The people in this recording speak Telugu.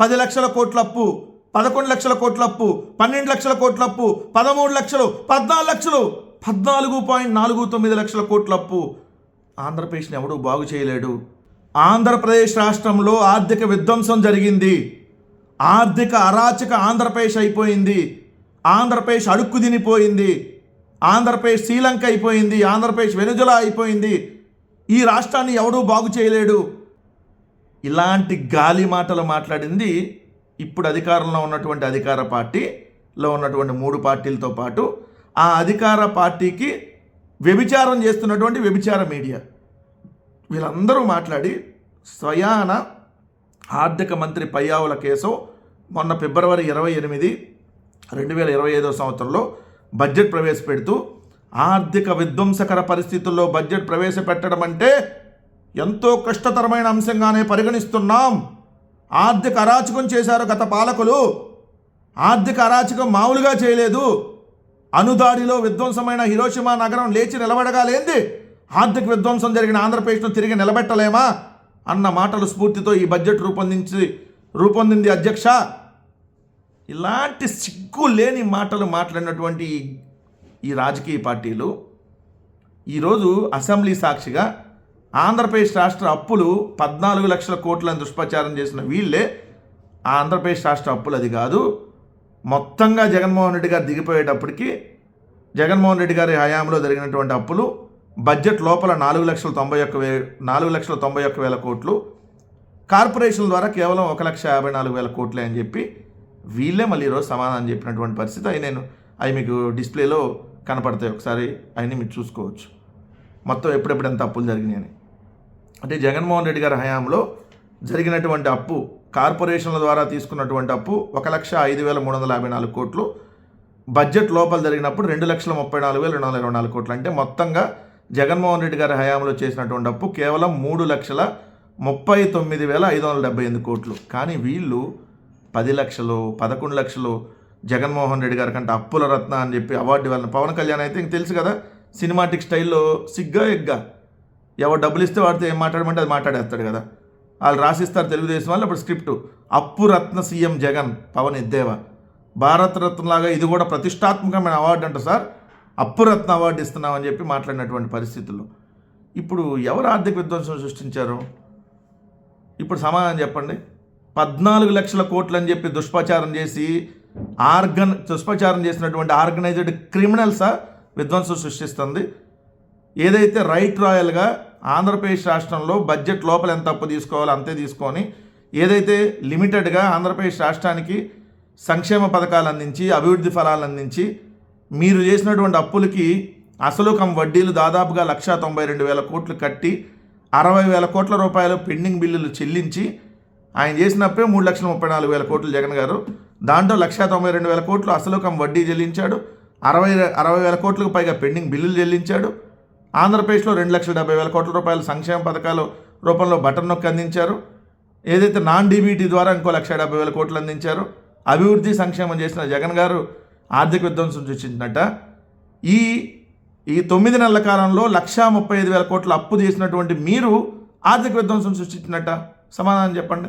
పది లక్షల కోట్ల అప్పు పదకొండు లక్షల కోట్ల అప్పు పన్నెండు లక్షల కోట్ల అప్పు పదమూడు లక్షలు పద్నాలుగు లక్షలు పద్నాలుగు పాయింట్ నాలుగు తొమ్మిది లక్షల కోట్ల అప్పు. ఆంధ్రప్రదేశ్ని ఎవడూ బాగు చేయలేడు. ఆంధ్రప్రదేశ్ రాష్ట్రంలో ఆర్థిక విధ్వంసం జరిగింది. ఆర్థిక అరాచక ఆంధ్రప్రదేశ్ అయిపోయింది. ఆంధ్రప్రదేశ్ అడుక్కు తినిపోయింది. ఆంధ్రప్రదేశ్ శ్రీలంక అయిపోయింది. ఆంధ్రప్రదేశ్ వెనుజుల అయిపోయింది. ఈ రాష్ట్రాన్ని ఎవడూ బాగు చేయలేడు. ఇలాంటి గాలి మాటలు మాట్లాడింది ఇప్పుడు అధికారంలో ఉన్నటువంటి అధికార పార్టీలో ఉన్నటువంటి మూడు పార్టీలతో పాటు ఆ అధికార పార్టీకి వ్యభిచారం చేస్తున్నటువంటి వ్యభిచార మీడియా. వీళ్ళందరూ మాట్లాడి స్వయాన ఆర్థిక మంత్రి పయ్యావుల కేశవ్ మొన్న ఫిబ్రవరి ఇరవై ఎనిమిది రెండు వేల ఇరవై ఐదో సంవత్సరంలో బడ్జెట్ ప్రవేశపెడుతూ ఆర్థిక విధ్వంసకర పరిస్థితుల్లో బడ్జెట్ ప్రవేశపెట్టడం అంటే ఎంతో కష్టతరమైన అంశంగానే పరిగణిస్తున్నాం. ఆర్థిక అరాచకం చేశారు గత పాలకులు. ఆర్థిక అరాచకం మామూలుగా చేయలేదు. అనుదాడిలో విధ్వంసమైన హిరోషిమా నగరం లేచి నిలబడగాలేంది ఆర్థిక విధ్వంసం జరిగిన ఆంధ్రప్రదేశ్ను తిరిగి నిలబెట్టలేమా అన్న మాటలు స్ఫూర్తితో ఈ బడ్జెట్ రూపొందించి రూపొందింది అధ్యక్ష. ఇలాంటి సిగ్గు లేని మాటలు మాట్లాడినటువంటి ఈ- ఈ రాజకీయ పార్టీలు ఈరోజు అసెంబ్లీ సాక్షిగా ఆంధ్రప్రదేశ్ రాష్ట్ర అప్పులు పద్నాలుగు లక్షల కోట్లను దుష్ప్రచారం చేసిన వీళ్ళే ఆ ఆంధ్రప్రదేశ్ రాష్ట్ర అప్పులు అది కాదు. మొత్తంగా జగన్మోహన్ రెడ్డి గారు దిగిపోయేటప్పటికి జగన్మోహన్ రెడ్డి గారి హయాంలో జరిగినటువంటి అప్పులు బడ్జెట్ లోపల నాలుగు లక్షల తొంభై ఒక్క వే నాలుగు లక్షల తొంభై ఒక్క వేల కోట్లు కార్పొరేషన్ ద్వారా కేవలం ఒక లక్ష యాభై నాలుగు వేల కోట్లే అని చెప్పి వీళ్ళే మళ్ళీ ఈరోజు సమాధానం చెప్పినటువంటి పరిస్థితి. అవి నేను అవి మీకు డిస్ప్లేలో కనపడతాయి. ఒకసారి అవన్నీ మీరు చూసుకోవచ్చు. మొత్తం ఎప్పుడెప్పుడు ఎంత అప్పులు జరిగినాయని. అంటే జగన్మోహన్ రెడ్డి గారి హయాంలో జరిగినటువంటి అప్పు కార్పొరేషన్ల ద్వారా తీసుకున్నటువంటి అప్పు ఒక లక్ష ఐదు వేల మూడు వందల యాభై నాలుగు కోట్లు. బడ్జెట్ లోపల జరిగినప్పుడు రెండు లక్షల ముప్పై నాలుగు వేల రెండు వందల ఇరవై నాలుగు కోట్లు. అంటే మొత్తంగా జగన్మోహన్ రెడ్డి గారి హయాంలో చేసినటువంటి అప్పు కేవలం మూడు లక్షల ముప్పై తొమ్మిది వేల ఐదు వందల డెబ్బై ఎనిమిది కోట్లు. కానీ వీళ్ళు పది లక్షలు పదకొండు లక్షలు జగన్మోహన్ రెడ్డి గారి కంటే అప్పుల రత్న అని చెప్పి అవార్డు ఇవ్వాలని పవన్ కళ్యాణ్ అయితే ఇంక తెలుసు కదా. సినిమాటిక్ స్టైల్లో సిగ్గా ఎగ్గా. ఎవరు డబ్బులు ఇస్తే వాడితే ఏం మాట్లాడమంటే అది మాట్లాడేస్తాడు కదా. వాళ్ళు రాసిస్తారు తెలుగుదేశం వాళ్ళు అప్పుడు స్క్రిప్ట్. అప్పు రత్న సీఎం జగన్ పవన్ ఎద్దేవా. భారతరత్నలాగా లాగా ఇది కూడా ప్రతిష్టాత్మకమైన అవార్డు అంట సార్. అప్పురత్న అవార్డు ఇస్తున్నామని చెప్పి మాట్లాడినటువంటి పరిస్థితుల్లో. ఇప్పుడు ఎవరు ఆర్థిక విధ్వంసం సృష్టించారు? ఇప్పుడు సమాధానం చెప్పండి. పద్నాలుగు లక్షల కోట్లు అని చెప్పి దుష్ప్రచారం చేసి ఆర్గన్ దుష్ప్రచారం చేసినటువంటి ఆర్గనైజ్డ్ క్రిమినల్సా? విధ్వంసం సృష్టిస్తుంది. ఏదైతే రైట్ రాయల్గా ఆంధ్రప్రదేశ్ రాష్ట్రంలో బడ్జెట్ లోపల ఎంత అప్పు తీసుకోవాలో అంతే తీసుకొని ఏదైతే లిమిటెడ్గా ఆంధ్రప్రదేశ్ రాష్ట్రానికి సంక్షేమ పథకాలు అందించి అభివృద్ధి ఫలాలు అందించి మీరు చేసినటువంటి అప్పులకి అసలు కం వడ్డీలు దాదాపుగా లక్షా తొంభై రెండు వేల కోట్లు కట్టి అరవై వేల కోట్ల రూపాయలు పెండింగ్ బిల్లులు చెల్లించి ఆయన చేసినప్పుడే మూడు లక్షల ముప్పై నాలుగు వేల కోట్లు జగన్ గారు. దాంట్లో లక్షా తొంభై రెండు వేల కోట్లు అసలు కం వడ్డీ చెల్లించాడు. అరవై అరవై వేల కోట్లకు పైగా పెండింగ్ బిల్లులు చెల్లించాడు. ఆంధ్రప్రదేశ్లో రెండు లక్షల డెబ్బై వేల కోట్ల రూపాయల సంక్షేమ పథకాలు రూపంలో బటన్ నొక్కి అందించారు. ఏదైతే నాన్ డీబీటీ ద్వారా ఇంకో లక్ష డెబ్బై వేల కోట్లు అందించారు అభివృద్ధి సంక్షేమం చేసిన జగన్ గారు ఆర్థిక విధ్వంసం సృష్టించినట్ట. ఈ ఈ తొమ్మిది నెలల కాలంలో లక్షా ముప్పై ఐదు వేల కోట్ల అప్పు చేసినటువంటి మీరు ఆర్థిక విధ్వంసం సృష్టించినట్ట. సమాధానం చెప్పండి.